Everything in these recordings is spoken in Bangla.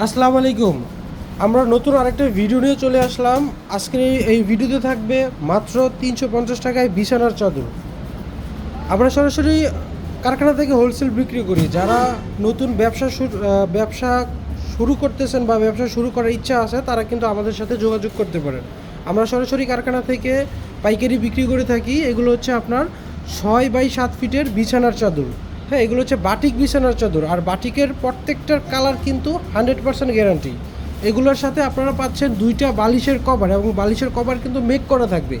আসসালামু আলাইকুম। আমরা নতুন আরেকটা ভিডিও নিয়ে চলে আসলাম। আজকে এই ভিডিওতে থাকবে মাত্র তিনশো পঞ্চাশ টাকায় বিছানার চাদর। আমরা সরাসরি কারখানা থেকে হোলসেল বিক্রি করি। যারা নতুন ব্যবসা ব্যবসা শুরু করতেছেন বা ব্যবসা শুরু করার ইচ্ছা আছে, তারা কিন্তু আমাদের সাথে যোগাযোগ করতে পারেন। আমরা সরাসরি কারখানা থেকে পাইকারি বিক্রি করে থাকি। এগুলো হচ্ছে আপনার ছয় বাই সাত ফিটের বিছানার চাদর। হ্যাঁ এগুলো হচ্ছে বাটিক বিছানার চাদর। আর বাটিকের প্রত্যেকটার কালার কিন্তু হান্ড্রেড পার্সেন্ট গ্যারান্টি এগুলোর সাথে আপনারা পাচ্ছেন দুইটা বালিশের কভার এবং বালিশের কভার কিন্তু মেক করা থাকবে।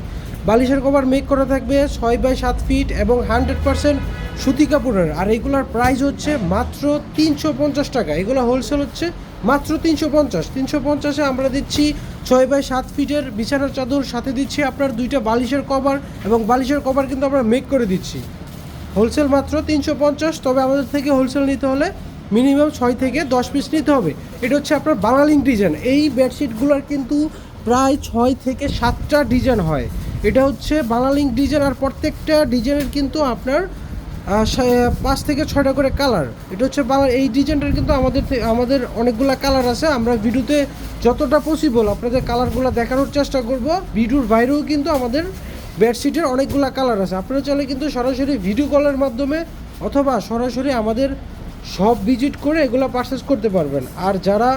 বালিশের কভার মেক করা থাকবে ছয় বাই সাত ফিট এবং হান্ড্রেড পার্সেন্ট সুতি কাপড়ের। আর এগুলোর প্রাইস হচ্ছে মাত্র তিনশো পঞ্চাশ টাকা। এগুলো হোলসেল হচ্ছে মাত্র তিনশো পঞ্চাশ। তিনশো পঞ্চাশে আমরা দিচ্ছি ছয় বাই সাত ফিটের বিছানার চাদর। সাথে দিচ্ছি আপনার দুইটা বালিশের কভার এবং বালিশের কভার কিন্তু আমরা মেক করে দিচ্ছি। হোলসেল মাত্র তিনশো পঞ্চাশ, তবে আমাদের থেকে হোলসেল নিতে হলে মিনিমাম ছয় থেকে দশ পিস নিতে হবে। এটা হচ্ছে আপনার বাঙালিং ডিজাইন। এই বেডশিটগুলোর কিন্তু প্রায় ছয় থেকে সাতটা ডিজাইন হয়। এটা হচ্ছে বাঙালিং ডিজাইন আর প্রত্যেকটা ডিজাইনের কিন্তু আপনার পাঁচ থেকে ছয়টা করে কালার। এটা হচ্ছে বাংলা এই ডিজাইনটার কিন্তু আমাদের আমাদের অনেকগুলো কালার আছে। আমরা ভিডিওতে যতটা পসিবল আপনাদের কালারগুলো দেখানোর চেষ্টা করব। ভিডিওর বাইরেও কিন্তু আমাদের বেডশিটের অনেকগুলো কালার আছে। আপনারা চাইলে কিন্তু সরাসরি ভিডিও কলের মাধ্যমে অথবা সরাসরি আমাদের সব ভিজিট করে এগুলো পারচেস করতে পারবেন। আর যারা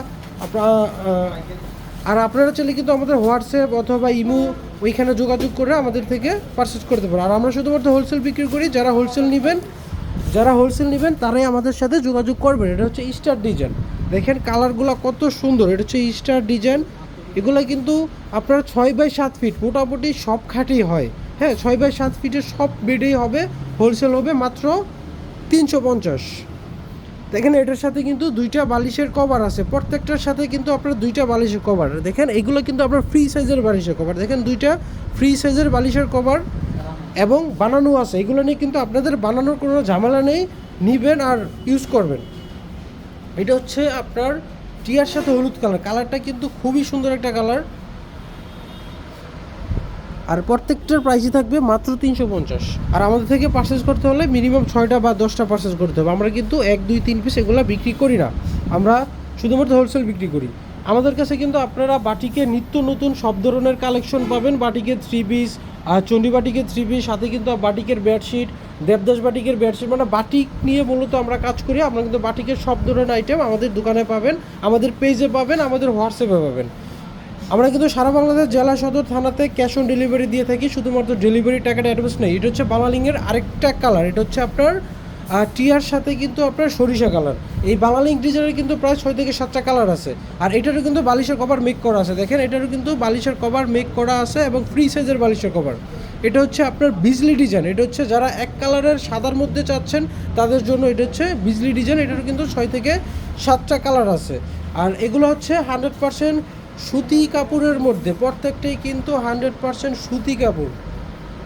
আর আপনারা চাইলে কিন্তু আমাদের হোয়াটসঅ্যাপ অথবা ইমো ওইখানে যোগাযোগ করে আমাদের থেকে পারচেস করতে পারেন। আর আমরা শুধুমাত্র হোলসেল বিক্রি করি, যারা হোলসেল নেবেন, যারা হোলসেল নেবেন, তারাই আমাদের সাথে যোগাযোগ করবেন। এটা হচ্ছে স্টার ডিজাইন দেখেন কালারগুলো কত সুন্দর, এটা হচ্ছে স্টার ডিজাইন এগুলো কিন্তু আপনার ছয় বাই সাত ফিট মোটামুটি সব খাটেই হয়। হ্যাঁ ছয় বাই সাত ফিটের সব বেডেই হবে, হোলসেল হবে মাত্র তিনশো পঞ্চাশ। দেখেন, এটার সাথে কিন্তু দুইটা বালিশের কভার আছে। প্রত্যেকটার সাথে কিন্তু আপনার দুইটা বালিশের কভার। দেখেন, এগুলো কিন্তু আপনার ফ্রি সাইজের বালিশের কভার। দেখেন, দুইটা ফ্রি সাইজের বালিশের কভার এবং বানানো আছে। এগুলো নিয়ে কিন্তু আপনাদের বানানোর কোনো ঝামেলা নেই। নিবেন আর ইউজ করবেন। এটা হচ্ছে আপনার টিয়ার সাথে হলুদ কালার। কালারটা কিন্তু খুবই সুন্দর একটা কালার। আর প্রত্যেকটার প্রাইসই থাকবে মাত্র তিনশো পঞ্চাশ। আর আমাদের থেকে পারচেস করতে হলে মিনিমাম ছয়টা বা দশটা পারচেস করতে হবে। আমরা কিন্তু এক, দুই, তিন পিস এগুলো বিক্রি করি না। আমরা শুধুমাত্র হোলসেল বিক্রি করি। আমাদের কাছে কিন্তু আপনারা বাটিকে নিত্য নতুন সব ধরনের কালেকশন পাবেন। বাটিকে থ্রি পিস আর চণ্ডী বাটিকের থ্রি পিস সাথে কিন্তু বাটিকের বেডশিট দেবদাস বাটিকের বেডশিট মানে বাটিক নিয়ে মূলত আমরা কাজ করি। আপনারা কিন্তু বাটিকের সব ধরনের আইটেম আমাদের দোকানে পাবেন, আমাদের পেজে পাবেন, আমাদের হোয়াটসঅ্যাপে পাবেন। আমরা কিন্তু সারা বাংলাদেশ জেলা সদর থানাতে ক্যাশ অন ডেলিভারি দিয়ে থাকি, শুধুমাত্র ডেলিভারি টাকাটা অ্যাডভান্স নেই। এটা হচ্ছে বাংলালিংয়ের আরেকটা কালার এটা হচ্ছে আপনার আহ, টিয়ার সাথে কিন্তু আপনার সরিষা কালার। এই বাংলালিং ডিজাইনের কিন্তু প্রায় ছয় থেকে সাতটা কালার আছে। আর এটারও কিন্তু বালিশের কভার মেক করা আছে। দেখেন এটারও কিন্তু বালিশের কভার মেক করা আছে এবং ফ্রি সাইজের বালিশের কভার এটা হচ্ছে আপনার বিজলি ডিজাইন এটা হচ্ছে যারা এক কালারের সাদার মধ্যে চাচ্ছেন তাদের জন্য এটা হচ্ছে বিজলি ডিজাইন এটারও কিন্তু ছয় থেকে সাতটা কালার আছে। আর এগুলো হচ্ছে হান্ড্রেড পার্সেন্ট সুতি কাপড়ের মধ্যে। প্রত্যেকটাই কিন্তু হান্ড্রেড পার্সেন্ট সুতি কাপড়।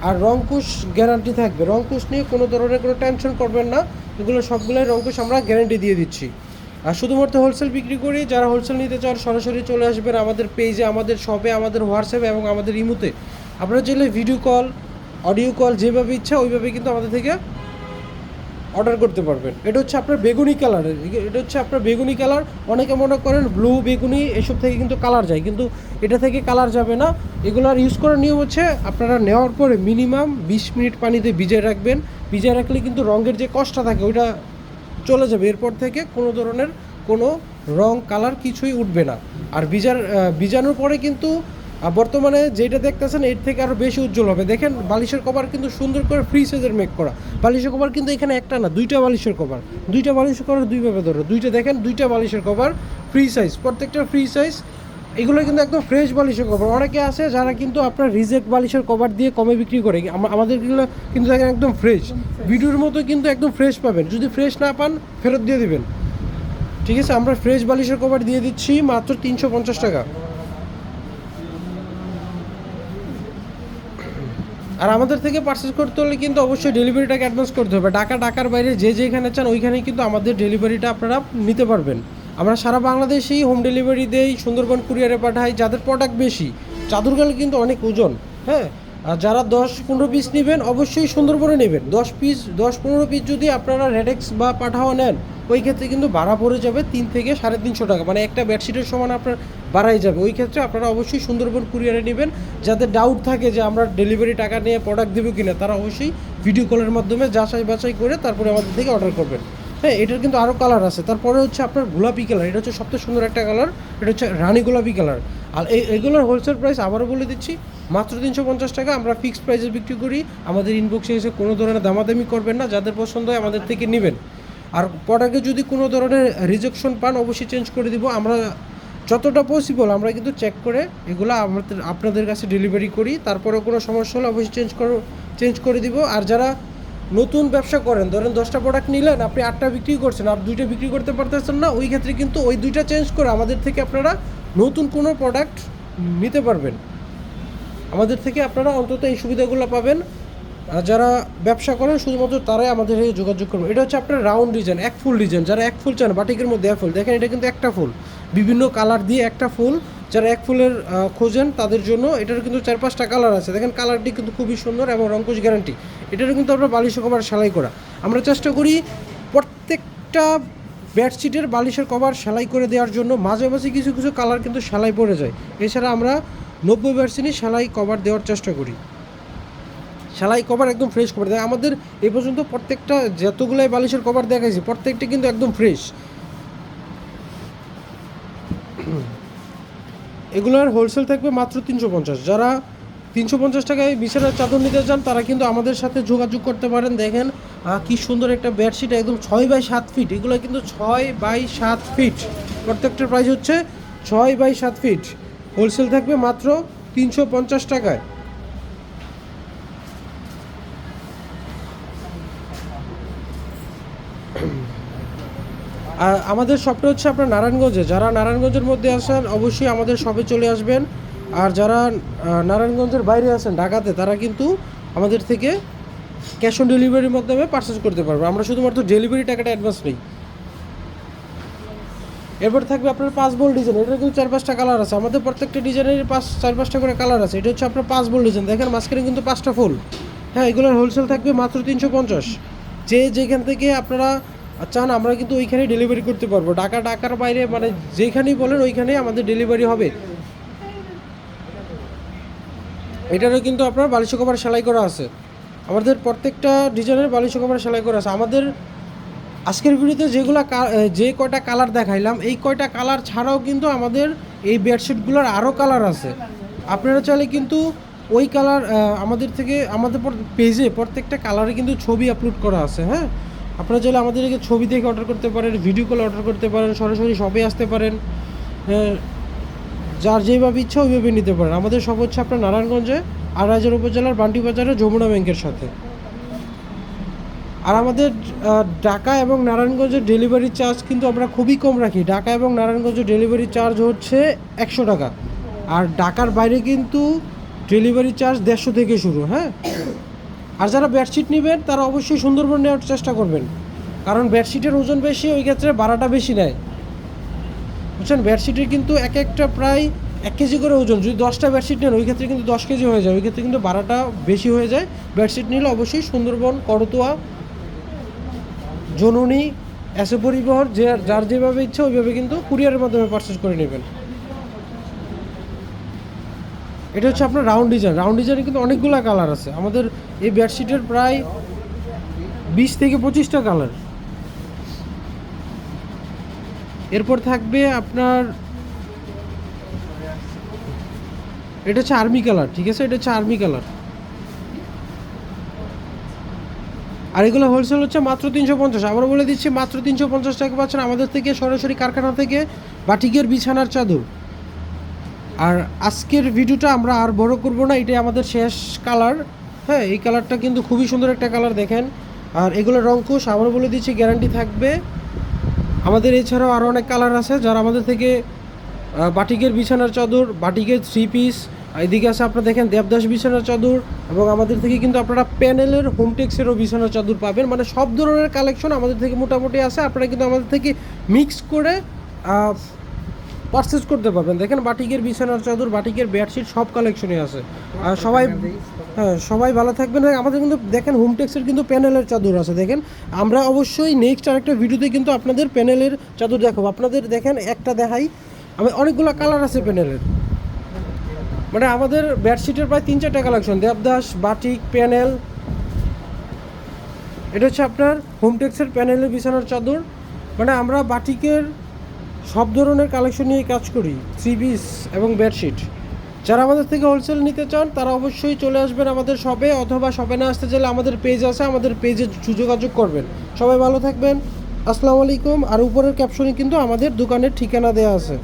আর রংকুশ গ্যারান্টি থাকবে। রংকুশ নিয়ে কোনো ধরনের কোনো টেনশন করবেন না। এগুলো সবগুলোই রংকুশ আমরা গ্যারান্টি দিয়ে দিচ্ছি। আর শুধুমাত্র হোলসেল বিক্রি করি যারা হোলসেল নিতে চান, সরাসরি চলে আসবেন আমাদের পেজে আমাদের শপে আমাদের হোয়াটসঅ্যাপে এবং আমাদের ইমুতে আপনারা চাইলে ভিডিও কল অডিও কল যেভাবে ইচ্ছা, ওইভাবে কিন্তু আমাদের থেকে অর্ডার করতে পারবেন। এটা হচ্ছে আপনার বেগুনি কালার। এটা হচ্ছে আপনার বেগুনি কালার। অনেকে মনে করেন ব্লু বেগুনি এসব থেকে কিন্তু কালার যায় কিন্তু এটা থেকে কালার যাবে না। এগুলোর ইউজ করার নিয়ম হচ্ছে আপনারা নেওয়ার পরে মিনিমাম বিশ মিনিট পানিতে ভিজিয়ে রাখবেন। ভিজিয়ে রাখলে কিন্তু রঙের যে কষ্টটা থাকে ওইটা চলে যাবে। এরপর থেকে কোনো ধরনের কোনো রং কালার কিছুই উঠবে না। আর বিজার আহ, ভিজানোর পরে কিন্তু আহ, বর্তমানে যেটা দেখতেছেন এর থেকে আরও বেশি উজ্জ্বল হবে। দেখেন বালিশের কভার কিন্তু সুন্দর করে ফ্রি সাইজের মেক করা। বালিশের কভার কিন্তু এখানে একটা না দুইটা বালিশের কভার দুইটা বালিশের কভার দুইভাবে ধরো। দুইটা দেখেন দুইটা বালিশের কভার ফ্রি সাইজ প্রত্যেকটা ফ্রি সাইজ এগুলো কিন্তু একদম ফ্রেশ বালিশের কভার অনেকে আছে যারা কিন্তু আপনার রিজেক্ট বালিশের কভার দিয়ে কমে বিক্রি করে। আম- আমাদেরগুলো কিন্তু দেখেন একদম ফ্রেশ ভিডিওর মতো কিন্তু একদম ফ্রেশ পাবেন। যদি ফ্রেশ না পান ফেরত দিয়ে দিবেন। ঠিক আছে আমরা ফ্রেশ বালিশের কভার দিয়ে দিচ্ছি মাত্র তিনশো পঞ্চাশ টাকা। আর আমাদের থেকে পারচেস করতে হলে কিন্তু অবশ্যই ডেলিভারিটাকে অ্যাডভান্স করতে হবে। ঢাকা, ঢাকার বাইরে যে যেখানে চান ওইখানেই কিন্তু আমাদের ডেলিভারিটা আপনারা নিতে পারবেন। আমরা সারা বাংলাদেশেই হোম ডেলিভারি দেই, সুন্দরবন কুরিয়ারে পাঠাই, যাদের প্রোডাক্ট বেশি। চাদরগুলো কিন্তু অনেক ওজন হ্যাঁ? আর যারা দশ পনেরো পিস নেবেন, অবশ্যই সুন্দরবনে নেবেন। দশ পিস দশ পনেরো পিস যদি আপনারা রেডেক্স বা পাঠাও নেন, ওই ক্ষেত্রে কিন্তু ভাড়া পড়ে যাবে তিন থেকে সাড়ে তিনশো টাকা। মানে একটা বেডশিটের সমান আপনার বাড়াই যাবে। ওই ক্ষেত্রে আপনারা অবশ্যই সুন্দরবন কুরিয়ারে নেবেন। যাদের ডাউট থাকে যে আমরা ডেলিভারি টাকা নিয়ে প্রোডাক্ট দেবো কিনা, তারা অবশ্যই ভিডিও কলের মাধ্যমে যাচাই বাছাই করে তারপরে আমাদের থেকে অর্ডার করবেন। হ্যাঁ এটার কিন্তু আরও কালার আছে। তারপরে হচ্ছে আপনার গোলাপি কালার এটা হচ্ছে সবথেকে সুন্দর একটা কালার এটা হচ্ছে রানী গোলাপি কালার আর এই এগুলোর হোলসেল প্রাইস আবারও বলে দিচ্ছি, মাত্র তিনশো পঞ্চাশ টাকা, আমরা ফিক্সড প্রাইসে বিক্রি করি, আমাদের ইনবক্সে এসে কোনো ধরনের দামাদামি করবেন না, যাদের পছন্দ হয় আমাদের থেকে নেবেন। আর প্রোডাক্টে যদি কোনো ধরনের রিজেকশন পান, অবশ্যই চেঞ্জ করে দিব। আমরা যতটা পসিবল আমরা কিন্তু চেক করে এগুলো আমাদের, আপনাদের কাছে ডেলিভারি করি তারপরে কোনো সমস্যা হলে অবশ্যই চেঞ্জ করো চেঞ্জ করে দিব। আর যারা নতুন ব্যবসা করেন, ধরেন দশটা প্রোডাক্ট নিলেন, আপনি আটটা বিক্রি করছেন, আর দুইটা বিক্রি করতে পারতেছেন না, ওই ক্ষেত্রে কিন্তু ওই দুইটা চেঞ্জ করে আমাদের থেকে আপনারা নতুন কোনো প্রোডাক্ট নিতে পারবেন। আমাদের থেকে আপনারা অন্তত এই সুবিধাগুলো পাবেন, আর যারা ব্যবসা করেন, শুধুমাত্র তারাই আমাদের সাথে যোগাযোগ করবেন। এটা হচ্ছে আপনার রাউন্ড ডিজাইন এক ফুল ডিজাইন যারা এক ফুল চান, বাটিকের মধ্যে এক ফুল, দেখেন এটা কিন্তু একটা ফুল। বিভিন্ন কালার দিয়ে একটা ফুল যারা এক ফুলের খোঁজেন, তাদের জন্য এটার কিন্তু চার পাঁচটা কালার আছে। দেখেন কালারটি কিন্তু খুবই সুন্দর এবং রঙ্কুশ গ্যারান্টি। এটারও কিন্তু আমরা বালিশ কভার সেলাই করা। আমরা চেষ্টা করি প্রত্যেকটা বেডশিটের বালিশের কভার সেলাই করে দেওয়ার জন্য। মাঝে মাঝে কিছু কিছু কালার কিন্তু সেলাই পড়ে যায়। এছাড়া আমরা নব্বই পার্সেন্টই সেলাই কভার দেওয়ার চেষ্টা করি। সেলাই কভার একদম ফ্রেশ কভার। দেয় আমাদের এই পর্যন্ত প্রত্যেকটা, যতগুলাই বালিশের কভার দেখাইছি, প্রত্যেকটা কিন্তু একদম ফ্রেশ এগুলোর হোলসেল থাকবে মাত্র তিনশো পঞ্চাশ। যারা তিনশো পঞ্চাশ টাকায় বিছানার চাদর নিতে চান তারা কিন্তু আমাদের সাথে যোগাযোগ করতে পারেন। দেখেন কি সুন্দর একটা বেডশিট একদম ছয় বাই সাত ফিট এগুলো কিন্তু ছয় বাই সাত ফিট প্রত্যেকটার প্রাইস হচ্ছে ছয় বাই সাত ফিট হোলসেল থাকবে মাত্র তিনশো পঞ্চাশ টাকায়। আর আমাদের শপটা হচ্ছে আপনার নারায়ণগঞ্জে। যারা নারায়ণগঞ্জের মধ্যে আসেন অবশ্যই আমাদের শপে চলে আসবেন। আর যারা নারায়ণগঞ্জের বাইরে আছেন, ঢাকাতে, তারা কিন্তু আমাদের থেকে ক্যাশ অন ডেলিভারির মাধ্যমে পারচেস করতে পারবে। আমরা শুধুমাত্র ডেলিভারি টাকাটা অ্যাডভান্স নেই। এরপর থাকবে আপনার পাঁচ বোল ডিজাইন এটা কিন্তু চার পাঁচটা কালার আছে। আমাদের প্রত্যেকটা ডিজাইনের পাঁচ, চার পাঁচটা করে কালার আছে। এটা হচ্ছে আপনার পাঁচ বোল ডিজাইন দেখেন, মাঝখানে কিন্তু পাঁচটা ফুল হ্যাঁ এগুলোর হোলসেল থাকবে মাত্র তিনশো পঞ্চাশ। যে যেখান থেকে আপনারা চান আমরা কিন্তু ওইখানেই ডেলিভারি করতে পারব। ঢাকা, ঢাকার বাইরে মানে যেখানেই বলেন ওইখানেই আমাদের ডেলিভারি হবে। এটারও কিন্তু আপনার বালিশ কভার সেলাই করা আছে। আমাদের প্রত্যেকটা ডিজাইনের বালিশ কভার সেলাই করা আছে। আমাদের আজকের ভিডিওতে যেগুলো যে কয়টা কালার দেখাইলাম, এই কয়টা কালার ছাড়াও কিন্তু আমাদের এই বেডশিটগুলোর আরও কালার আছে। আপনারা চাইলে কিন্তু ওই কালার আমাদের থেকে, আমাদের পেজে প্রত্যেকটা কালারে কিন্তু ছবি আপলোড করা আছে হ্যাঁ? আপনারা চাইলে আমাদেরকে ছবি দেখে অর্ডার করতে পারেন ভিডিও কল অর্ডার করতে পারেন সরাসরি শপে আসতে পারেন। হ্যাঁ, যার যেভাবে ইচ্ছা ওইভাবে নিতে পারেন। আমাদের সব হচ্ছে আপনার নারায়ণগঞ্জে আড়াইজার উপজেলার বান্টি বাজারে যমুনা ব্যাংকের সাথে। আর আমাদের ঢাকা এবং নারায়ণগঞ্জের ডেলিভারি চার্জ কিন্তু আমরা খুবই কম রাখি। ঢাকা এবং নারায়ণগঞ্জের ডেলিভারি চার্জ হচ্ছে একশো টাকা। আর ঢাকার বাইরে কিন্তু ডেলিভারি চার্জ দেড়শো থেকে শুরু হ্যাঁ? আর যারা বেডশিট নেবেন, তারা অবশ্যই সুন্দরবন নেওয়ার চেষ্টা করবেন। কারণ বেডশিটের ওজন বেশি, ওই ক্ষেত্রে ভাড়াটা বেশি নেয়। বুঝছেন? বেডশিটের কিন্তু এক একটা প্রায় এক কেজি করে ওজন। যদি দশটা বেডশিট নেন, ওই ক্ষেত্রে কিন্তু দশ কেজি হয়ে যায়। ওই ক্ষেত্রে কিন্তু ভাড়াটা বেশি হয়ে যায়। বেডশিট নিলে অবশ্যই সুন্দরবন, করতোয়া, জননী, এসে পরিবহন, যে যার যেভাবে ইচ্ছে ওইভাবে কিন্তু কুরিয়ারের মাধ্যমে পারচেস করে নেবেন। এটা হচ্ছে আপনার রাউন্ড ডিজাইন রাউন্ড ডিজাইনে কিন্তু অনেকগুলো কালার আছে। আমাদের এই বেডশিটের প্রায় বিশ থেকে পঁচিশটা কালার এরপর থাকবে আপনার, এটা হচ্ছে আর্মি কালার ঠিক আছে? এটা হচ্ছে আর্মি কালার আর এগুলো হোলসেল হচ্ছে মাত্র তিনশো পঞ্চাশ। আবার বলে দিচ্ছি, মাত্র তিনশো পঞ্চাশ টাকা পাচ্ছেন আমাদের থেকে, সরাসরি কারখানা থেকে বাটিকের বিছানার চাদর। আর আজকের ভিডিওটা আমরা আর বড় করব না, এটাই আমাদের শেষ কালার হ্যাঁ এই কালারটা কিন্তু খুবই সুন্দর একটা কালার দেখেন। আর এগুলো রঙ্কুশ আবার বলে দিচ্ছি গ্যারান্টি থাকবে। আমাদের এছাড়াও আরও অনেক কালার আছে, যারা আমাদের থেকে বাটিকের বিছানার চাদর, বাটিকের থ্রি পিস এদিকে আছে আপনারা দেখেন দেবদাস বিছানার চাদর, এবং আমাদের থেকে কিন্তু আপনারা প্যানেলের হোমটেক্সেরও বিছানার চাদর পাবেন। মানে সব ধরনের কালেকশন আমাদের থেকে মোটামুটি আছে, আপনারা কিন্তু আমাদের থেকে মিক্স করে পারচেস করতে পারবেন। দেখেন বাটিকের বিছানার চাদর, বাটিকের বেডশিট সব কালেকশনই আছে। আর সবাই হ্যাঁ সবাই ভালো থাকবেন। আর আমাদের কিন্তু দেখেন হোমটেক্সের কিন্তু প্যানেলের চাদর আছে, দেখেন। আমরা অবশ্যই নেক্সট আরেকটা ভিডিওতে কিন্তু আপনাদের প্যানেলের চাদর দেখাবো। আপনাদের দেখেন, একটা দেখাই। আমি অনেকগুলো কালার আছে প্যানেলের মানে আমাদের বেডশিটের প্রায় তিন চারটা কালেকশন দেবদাস বাটিক প্যানেল এটা হচ্ছে আপনার হোমটেক্সের প্যানেলের বিছানার চাদর। মানে আমরা বাটিকের সব ধরনের কালেকশন নিয়ে কাজ করি। থ্রি পিস এবং বেডশিট যারা আমাদের থেকে হোলসেল নিতে চান, তারা অবশ্যই চলে আসবেন আমাদের শপে অথবা শপে না আসতে চাইলে আমাদের পেজ আছে, আমাদের পেজে যোগাযোগ করবেন। সবাই ভালো থাকবেন। আসসালামু আলাইকুম। আর উপরের ক্যাপশনে কিন্তু আমাদের দোকানের ঠিকানা দেওয়া আছে।